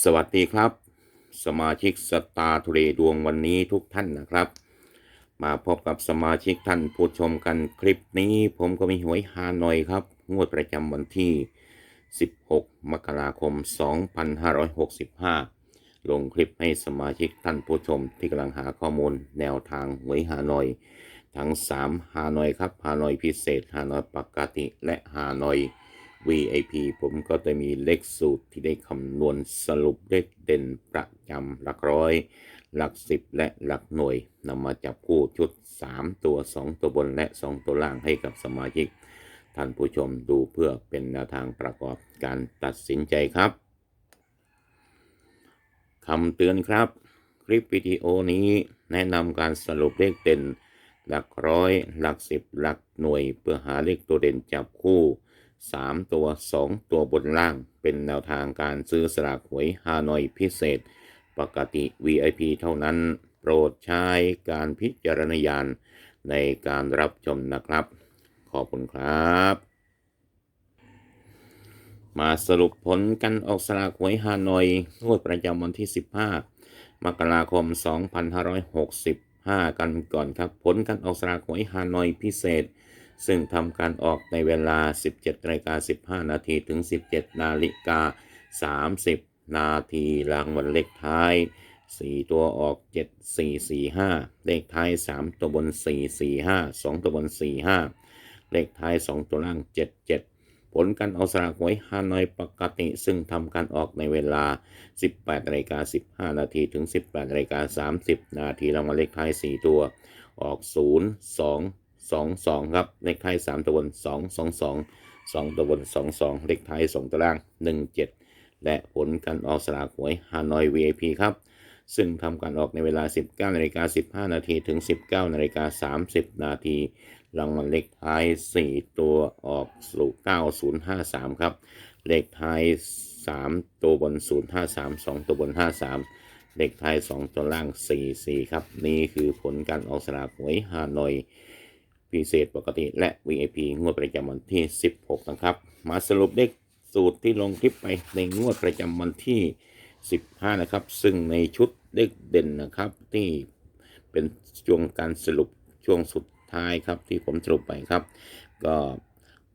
สวัสดีครับ สมาชิกสตาร์ทเดย์ดวงวันนี้ทุกท่านนะครับ มาพบกับสมาชิกท่านผู้ชมกันคลิปนี้ผมก็มีหวยฮานอยครับ งวดประจำวันที่ 16 มกราคม 2565 ลงคลิปให้สมาชิกท่านผู้ชมที่กำลังหาข้อมูลแนวทางหวยฮานอย ทั้ง 3 ฮานอยครับ ฮานอยพิเศษ ฮานอยปกติและฮานอย VIP ผมก็จะมีเลขสูตรที่ได้คำนวณสรุปเลขเด่นประจำหลักร้อย หลักสิบและหลักหน่วยนำมาจับคู่ชุด 3 ตัว 2 ตัวบนและ 2 ตัวล่างให้กับสมาชิก ท่านผู้ชมดูเพื่อเป็นแนวทางประกอบการตัดสินใจครับคำเตือนครับ คลิปวิดีโอนี้แนะนำการสรุปเลขเด่น หลักร้อย หลักสิบหลักหน่วย เพื่อหาเลขตัวเด่นจับคู่ 3 ตัว 2 ตัวบนล่างเป็นแนวทางการซื้อสลากหวยฮานอยพิเศษ ปกติ VIP เท่านั้น โปรดใช้การพิจารณญาณในการรับชมนะครับ ขอบคุณครับ มาสรุปผลกันออกสลากหวยฮานอยงวดประจำวันที่ 15 มกราคม 2565 กันก่อนครับ ผลการออกสลากหวยฮานอยพิเศษ ซึ่งทำการออกในเวลา 17นาฬิกา15 นาทีถึง 17 นาฬิกา 30 นาทีรางวัลเลขท้าย 4 ตัวออก 7 4 4 5 เลขท้าย 3 ตัวบน 4 4 5 2 ตัวบน 4 5 เลขท้าย 2 ตัวล่าง 7 7 ผลการเอาสลากหวยฮานอยปกติ ซึ่งทำการออกในเวลา 18นาฬิกา15 นาทีถึง 18นาฬิกา30 นาทีรางวัลเลขท้าย 4 ตัวออก 0 2 สองสองครับ เลขท้ายสามตัวบนสองสองสองสองตัวบนสองสองเลขท้ายสองตัวล่างหนึ่งเจ็ดและผลการออกสลากหวยฮานอย VIP ครับ ซึ่งทำการออกในเวลา 19นาฬิกา15 นาทีถึง 19นาฬิกา30 นาทีรางวัลเลขท้าย 4 ตัวออกสู่9053 ครับ เลขท้าย 3 ตัวบน 053 2 ตัวบน 53 เลขท้าย 2 ตัวล่าง 44 ครับ นี่คือผลการออกสลากหวยฮานอย พิเศษปกติและ VIP งวดประจำวันที่ 16 นะครับ มาสรุปเลขสูตรที่ลงคลิปไปในงวดประจำวันที่ 15 นะครับ ซึ่งในชุดเลขเด่นนะครับ ที่เป็นช่วงการสรุปช่วงสุดท้ายครับที่ผมสรุปไปครับ ก็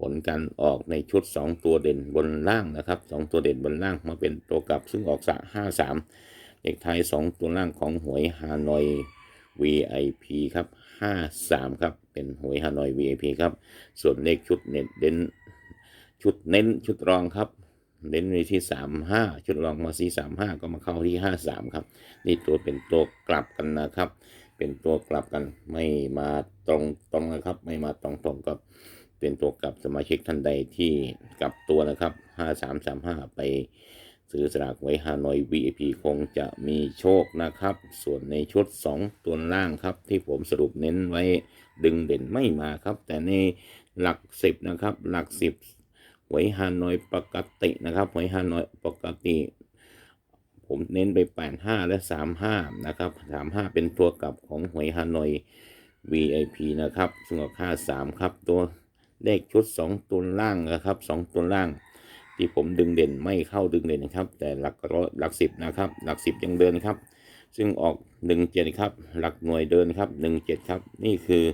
ผลการออกในชุด 2 ตัวเด่นบนล่างนะครับ 2 ตัวเด่นบนล่างมาเป็นตัวกลับซึ่งออกสะ53เลขท้าย 2 ตัวล่างของหวยฮานอย VIP ครับ 53 ครับ เป็นหวยฮานอย VIP ครับ ส่วนเลขชุดเน็ตเด่นชุดเน้นชุดรองครับ เน้นในที่35ชุดรองมาที่35ก็มาเข้าที่53ครับ นี่ตัวเป็นตัวกลับกันนะครับ เป็นตัวกลับกันไม่มาตรงตรงนะครับ ไม่มาตรงตรงกับเป็นตัวกลับสมาชิกท่านใดที่กลับตัวนะครับ5335ไป ซื้อสลากไว้ฮานอย VIP คงจะมีโชคนะครับ ส่วนในชุด 2 ตัวล่างครับ ที่ผมสรุปเน้นไว้ดึงเด่นไม่มาครับ แต่ในหลัก 10 นะครับ หลัก 10หวยฮานอยปกตินะครับหวยฮานอยปกติผมเน้นไป 85 และ 35 นะครับ 35 เป็นตัวกลับของหวยฮานอย VIP นะครับซึ่งออกค่า 3 ครับ ตัวเลขชุด 2 ตัวล่างนะครับ 2 ตัวล่าง ที่ผมดึงเด่นไม่เข้าดึงเด่นนะครับ แต่หลักร้อยหลักสิบนะครับ หลักสิบยังเดินครับ ซึ่งออกหนึ่งเจ็ดครับ หลักหน่วยเดินครับหนึ่งเจ็ดครับ นี่คือ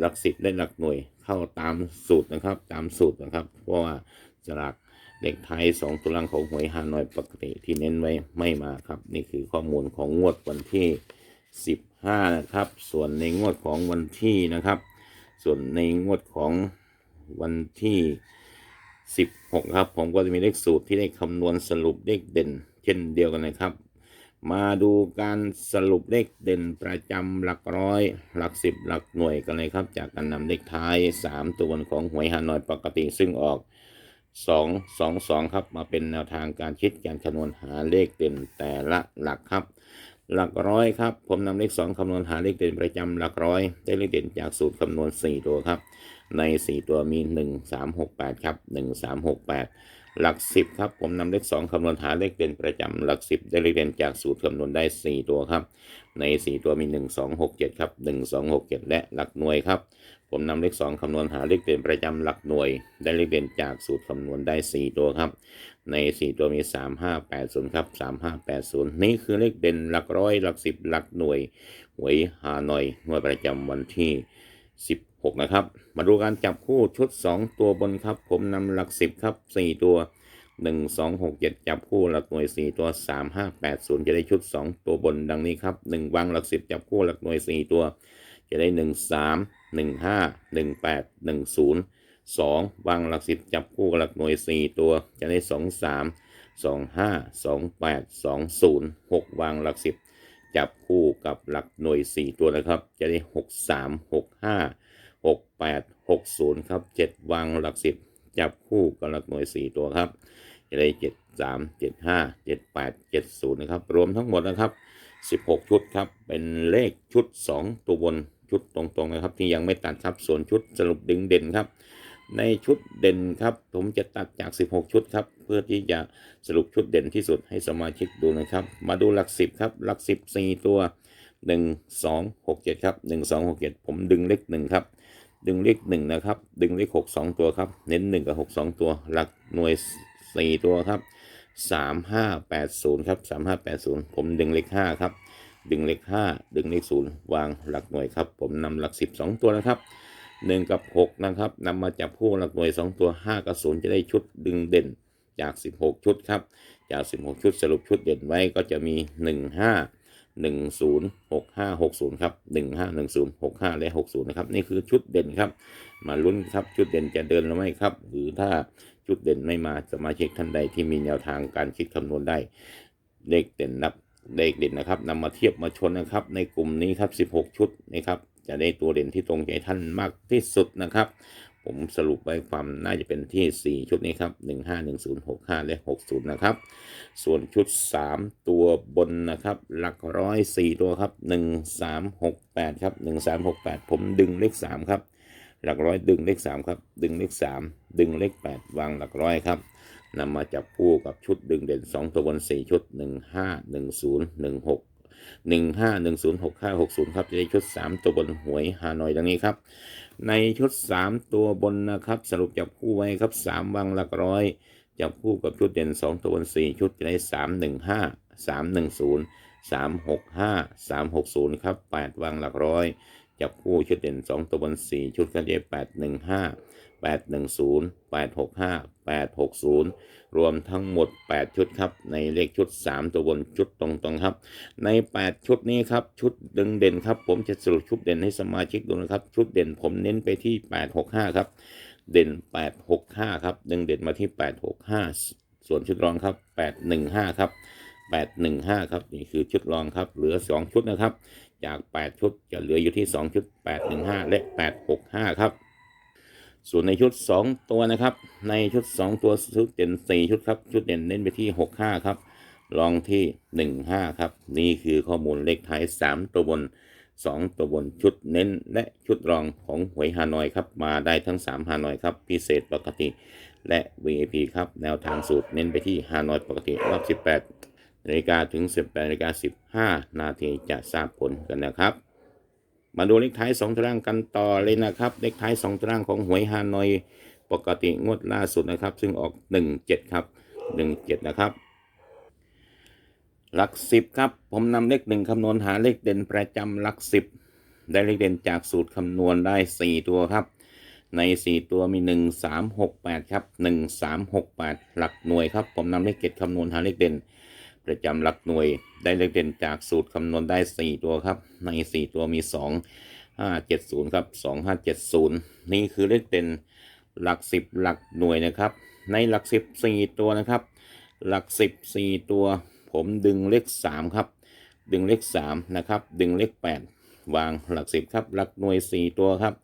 หลักสิบและหลักหน่วยเข้าตามสูตรนะครับ ตามสูตรนะครับ เพราะว่าสลากเด็กไทยสองตัวล่างของหวยฮานอยปกติที่เน้นไว้ไม่มาครับ นี่คือข้อมูลของงวดวันที่สิบห้านะครับ ส่วนในงวดของวันที่นะครับ ส่วนในงวดของวันที่ 16 ครับ ผมก็จะมีเลขสูตรที่ได้คำนวณสรุปเลขเด่น เช่นเดียวกันนะครับ มาดูการสรุปเลขเด่นประจำหลักร้อย หลักสิบหลักหน่วยกันเลยครับ จากการนำเลขท้าย 3 ตัวของหวยฮานอยปกติซึ่งออก 2 2 2 ครับ มาเป็นแนวทางการคิดการคำนวณหาเลขเด่นแต่ละหลักครับหลักร้อยครับ ผมนำเลข 2คำนวณหาเลขเด่นประจำหลักร้อย ได้เลขเด่นจากสูตรคำนวณ 4 ตัวครับ ใน 4 ตัวมี 1 3 6 8 ครับ 1 3 6 8 หลัก 10 ครับ ผมนำเลข 2คำนวณหาเลขเด่นประจำหลัก 10 ได้เลขเด่นจากสูตรคำนวณได้ 4 ตัวครับ ใน 4 ตัวมี 1 2 6 7 ครับ 1 2 6 7 และหลักหน่วยครับ ผมนำเลขสองคำนวณหาเลขเด่นประจำหลักหน่วย ได้เลขเด่นจากสูตรคำนวณได้ 4 ตัวครับ ใน 4 ตัวมี 3 5 8 0 ครับ 3 5 8 0 นี่คือเลขเด่นหลักร้อยหลักสิบหลักหน่วยหวยฮานอยงวดประจำวันที่ 6 นะครับ มาดูการจับคู่ชุด 2 ตัวบนครับ ผมนำหลัก 10 ครับ 4 ตัว 1 2 6 7 จับคู่หลักหน่วย 4 ตัว 3 5 8 0 จะได้ชุด 2 ตัวบนดังนี้ครับ 1 วางหลัก 10 จับคู่หลักหน่วย 4 ตัว จะได้ 1 3 1 5 1 8 1 0 2 วางหลัก 10 จับคู่กับหลักหน่วย 4 ตัว จะได้ 2 3 2 5 2 8 2 0 6 วางหลัก 10 จับคู่กับหลักหน่วย 4 ตัวนะครับ จะได้ 6 3 6 5 6 8 6 0 ครับ 7 วางหลัก10จับคู่กับหลักหน่วย 4 ตัวครับจะได้ 7 3 7 5 7 8 7 0 นะครับ รวมทั้งหมดนะครับ 16 ชุดครับ เป็นเลขชุด 2 ตัวบนชุดตรงๆนะครับ ที่ยังไม่ตัดครับ ส่วนชุดสรุปดึงเด่นครับ ในชุดเด่นครับ ผมจะตัดจาก 16 ชุดครับ เพื่อที่จะสรุปชุดเด่นที่สุดให้สมาชิกดูนะครับ มาดูหลัก 10 ครับ หลัก 10 4 ตัว 1 2 6 7 ครับ 1 2 6 7 ผมดึงเลข1ครับ ดึงเลข1นะครับ ดึงเลข6 2ตัวครับ เน้น1กับ6 2ตัว หลักหน่วย4ตัวครับ3 5 8 0ครับ3 5 8 0ผมดึงเลข5ครับ ดึงเลข5ดึงเลข0วางหลักหน่วยครับ ผมนำหลัก10 2ตัวนะครับ1กับ6นะครับนำมาจับคู่หลักหน่วย2ตัว5กับ0จะได้ชุดดึงเด่นจาก16ชุดครับ จาก16ชุดสรุปชุดเด่นไว้ก็จะมี1 5 1 0 6 5 6 0ครับ 1 5 1 0 6 5 และ 60 นะครับ นี่คือชุดเด่นครับ มาลุ้นครับ ชุดเด่นจะเดินหรือไม่ครับ หรือถ้าชุดเด่นไม่มาสมาชิกท่านใดที่มีแนวทางการคิดคำนวณได้ เลขเด่นนับเลขเด่นนะครับนำมาเทียบมาชนนะครับ ในกลุ่มนี้ครับ 16 ชุดนะครับ จะได้ตัวเด่นที่ตรงใจท่านมากที่สุดนะครับ ผมสรุปไว้ความน่าจะเป็นที่ 4 ชุดนี้ครับ 1 5 1 0 6 5 และ 60 นะครับ ส่วนชุด 3 ตัวบนนะครับ หลักร้อย4ตัวครับ 1 3 6 8 ครับ 1 3 6 8 ผมดึงเลข 3 ครับ หลักร้อยดึงเลข 3 ครับ ดึงเลข 3 ดึงเลข 8 วางหลักร้อยครับนำมาจับคู่กับชุดดึงเด่น 2 ตัวบน 4 ชุด 1 5 1 15106560 ครับ จะได้ชุด 3 ตัวบนหวยฮานอยดังนี้ครับ ในชุด 3 ตัวบนนะครับ สรุปจับคู่ไว้ครับ 3วางหลักร้อย จับคู่กับชุดเด่น 2 ตัวบน 4 ชุดจะได้ 3 1 5 3 1 0 3 6 5 3 6 0 ครับ 8วางหลักร้อย จับคู่ชุดเด่น 2 ตัวบน 4 ชุดก็จะได้8 8 1 0 8 6 5 8 6 0 รวมทั้งหมด 8 ชุดครับ ในเลขชุด 3 ตัวบนชุดตรงๆครับ ใน 8 ชุดนี้ครับ ชุดดึงเด่นครับ ผมจะสรุปชุดเด่นให้สมาชิกดูนะครับ ชุดเด่นผมเน้นไปที่ 8 6 5 ครับ เด่น 8 6 5 ครับ ดึงเด่นมาที่ 8 6 5 ส่วนชุดรองครับ 8 1 5 ครับ 8 1 5 ครับ นี่คือชุดรองครับ เหลือ 2 ชุดนะครับ จาก 8 ชุดจะเหลืออยู่ที่ 2 ชุด 8 1 5 และ 8 6 5 ครับ ส่วนในชุด 2 ตัวนะครับ ในชุด 2 ตัวชุดเด่น 4 ชุดครับ ชุดเด่นเน้นไปที่ 6 5 ครับรองที่ 1 5 ครับ นี่คือข้อมูลเลขท้าย 3 ตัวบน 2 ตัวบนชุดเน้นและชุดรองของหวยฮานอยครับ มาได้ทั้ง 3 ฮานอยครับ พิเศษปกติ และ VIP ครับ แนวทางสูตรเน้นไปที่ฮานอยปกติรอบ 18นาฬิกาถึง 18นาฬิกา15 นาทีจะทราบผลกันนะครับ มาดูเลขท้าย2ตารางกันต่อเลยนะครับ เลขท้าย2ตารางของหวยฮานอย ปกติงวดล่าสุดนะครับ ซึ่งออก17ครับ17นะครับ หลักสิบครับ ผมนำเลขหนึ่งคำนวณหาเลขเด่นประจำหลักสิบได้เลขเด่นจากสูตรคำนวณได้สี่ตัวครับ ในสี่ตัวมีหนึ่งสามหกแปดครับหนึ่งสามหกแปดหลักหน่วยครับ ผมนำเลขเจ็ดคำนวณหาเลขเด่น ประจำหลักหน่วยได้เลขเด่นจากสูตรคำนวณได้สี่ตัวครับ ในสี่ตัวมีสองห้าเจ็ดศูนย์ครับสองห้าเจ็ดศูนย์นี่คือเลขเด่นหลักสิบหลักหน่วยนะครับ ในหลักสิบสี่ตัวนะครับ หลักสิบสี่ตัว ผมดึงเลขสามครับ ดึงเลขสามนะครับ ดึงเลขแปดวางหลักสิบครับ หลักหน่วยสี่ตัวครับ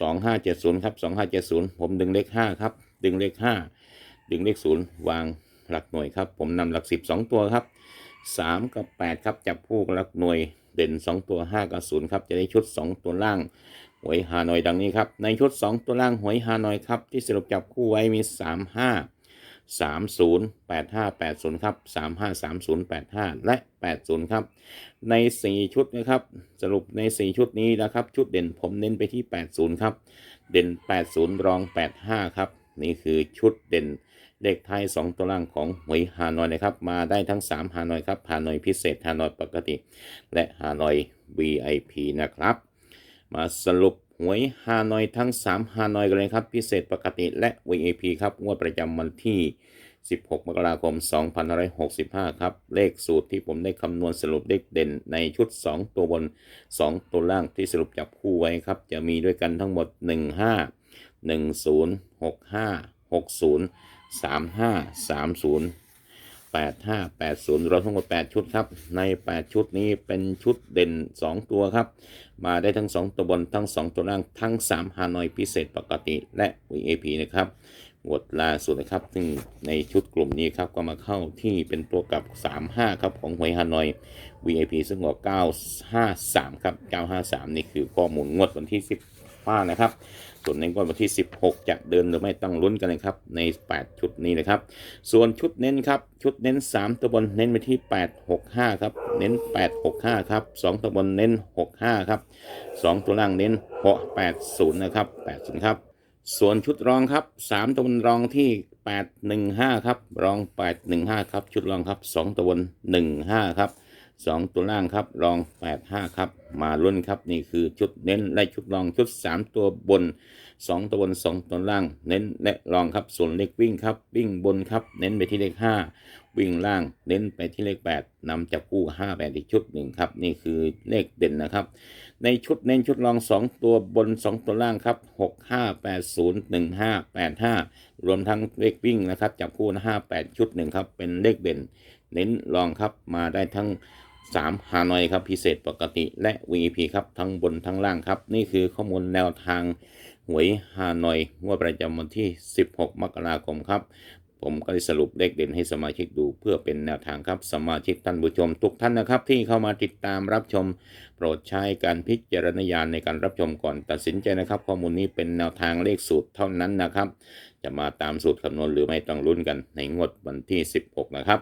สองห้าเจ็ดศูนย์ครับสองห้าเจ็ดศูนย์ผมดึงเลขห้าครับ ดึงเลขห้าดึงเลขศูนย์วาง หลักหน่วยครับ ผมนำหลักสิบสองตัวครับสามกับแปดครับจับคู่กับหลักหน่วยเด่นสองตัวห้ากับศูนย์ครับ จะได้ชุดสองตัวล่าง หวยฮานอยดังนี้ครับ ในชุด 2 ตัวล่างหวยฮานอยครับ ที่สรุปจับคู่ไว้มี 3 5 308580 ครับ 353085 และ 80 ครับ ใน 4 ชุดนะครับ สรุปใน 4 ชุดนี้นะครับ ชุดเด่นผมเน้นไปที่ 80 ครับ เด่น 80 รอง 85 ครับ นี่คือชุดเด่น เลขไทาย 2 ตัวล่างของหวยฮานอยนะครับ มาได้ทั้ง 3 ฮานอยครับ ฮานอยพิเศษ ฮานอยปกติ และฮานอย VIP นะครับ มาสรุปหวยฮานอยทั้ง 3 ฮานอยกันเลยครับ พิเศษปกติและ VIP ครับงวดประจำวันที่ 16 มกราคม 2565 ครับ เลขสูตรที่ผมได้คำนวณสรุปเลขเด่นในชุด 2 ตัวบน 2 ตัวล่างที่สรุปจับคู่ไว้ครับ จะมีด้วยกันทั้งหมด 15 10 65 60 35 30 85 80รวมทั้งหมด8ชุดครับ ใน8ชุดนี้เป็นชุดเด่น2ตัวครับ มาได้ทั้ง2ตัวบนทั้ง2ตัวล่างทั้ง3ฮานอยพิเศษปกติและ VIP นะครับงวดล่าสุดนะครับ ซึ่งในชุดกลุ่มนี้ครับก็มาเข้าที่เป็นตัวกับ 35 ครับของหวยฮานอย VIP ซึ่งออก953 ครับ 953 นี่คือข้อมูลงวดวันที่ 15นะครับ ส่วนในวันที่ 16 จะเดินหรือไม่ต้องลุ้นกันเลยครับ ใน 8 ชุดนี้นะครับ ส่วนชุดเน้นครับ ชุดเน้น 3 ตัวบนเน้นไปที่ 865 ครับ เน้น 865 ครับ 2 ตัวบนเน้น 65 ครับ 2 ตัวล่างเน้น80 นะครับ 80 ครับส่วนชุดรองครับ3ตัวบนรองที่ 815 ครับ รอง 815 ครับ ชุดรองครับ 2ตัวบน15 ครับ 2 ตัวล่างครับรอง 85 ครับ มาลุ้นครับนี่คือชุดเน้นและชุดรองชุด 3 ตัวบน 2 ตัวบน 2 ตัวล่าง เน้นและรองครับส่วนเลขวิ่งครับ วิ่งบนครับ เน้นไปที่เลข 5 วิ่งล่าง เน้นไปที่เลข 8นำจับคู่ 5 8 อีกชุดหนึ่งครับ นี่คือเลขเด่นนะครับ ในชุดเน้นชุดรอง 2 ตัวบน 2 ตัวล่างครับ 6 5 8 0 1 5 8 5 รวมทั้งเลขวิ่งนะครับจับคู่ 5 8 ชุดหนึ่งครับเป็นเลขเด่น เน้นรองครับมาได้ทั้ง 3 ฮานอยครับพิเศษปกติและ VIP ครับทั้งบนทั้งล่างครับ นี่คือข้อมูลแนวทางหวยฮานอยงวดประจำวันที่ 16 มกราคมครับ ผมก็ได้สรุปเลขเด่นให้สมาชิกดูเพื่อเป็นแนวทางครับ สมาชิกท่านผู้ชมทุกท่านนะครับ ที่เข้ามาติดตามรับชม โปรดใช้การพิจารณญาณในการรับชมก่อนตัดสินใจนะครับ ข้อมูลนี้เป็นแนวทางเลขสูตรเท่านั้นนะครับ จะมาตามสูตรคำนวณหรือไม่ต้องลุ้นกันในงวดวันที่ 16 นะครับ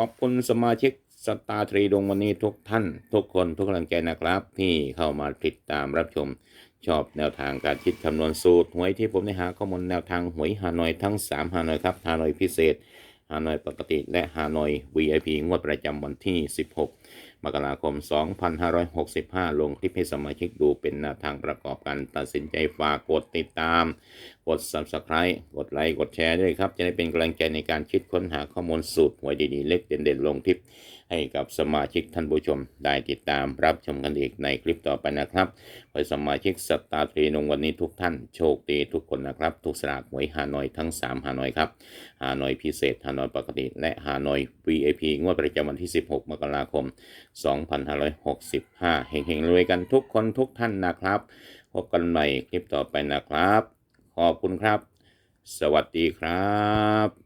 ขอบคุณสมาชิกสตาร์ทรีดวงวันนี้ทุกท่าน ทุกคนทุกกำลังใจนะครับ ที่เข้ามาติดตามรับชมชอบแนวทางการคิดคำนวณสูตรหวยที่ผมได้หาข้อมูลแนวทางหวยฮานอยทั้ง 3ฮานอยครับฮานอยพิเศษฮานอยปกติและฮานอย VIP งวดประจำวันที่ 16 มกราคม 2565 ลงคลิปให้สมาชิกดูเป็นแนวทางประกอบการตัดสินใจฝากกดติดตาม กด Subscribe กดไลค์ กดแชร์ด้วยครับ จะได้เป็นกำลังใจในการคิดค้นหาข้อมูลสูตรหวยดีๆ เล็กเด่นๆ ลงทิป ให้กับสมาชิกท่านผู้ชม ได้ติดตามรับชมกันอีกในคลิปต่อไปนะครับขอให้สมาชิกสตาร์ทรีนงวันนี้ทุกท่านโชคดีทุกคนนะครับ ทุกสลากหวยฮานอยทั้ง 3 ฮานอยครับ ฮานอยพิเศษ ฮานอยปกติ และฮานอย VIP งวดประจำวันที่ 16 มกราคม 2565 เฮงๆรวยกันทุกคนทุกท่านนะครับ พบกันใหม่คลิปต่อไปนะครับ ขอบคุณครับ สวัสดีครับ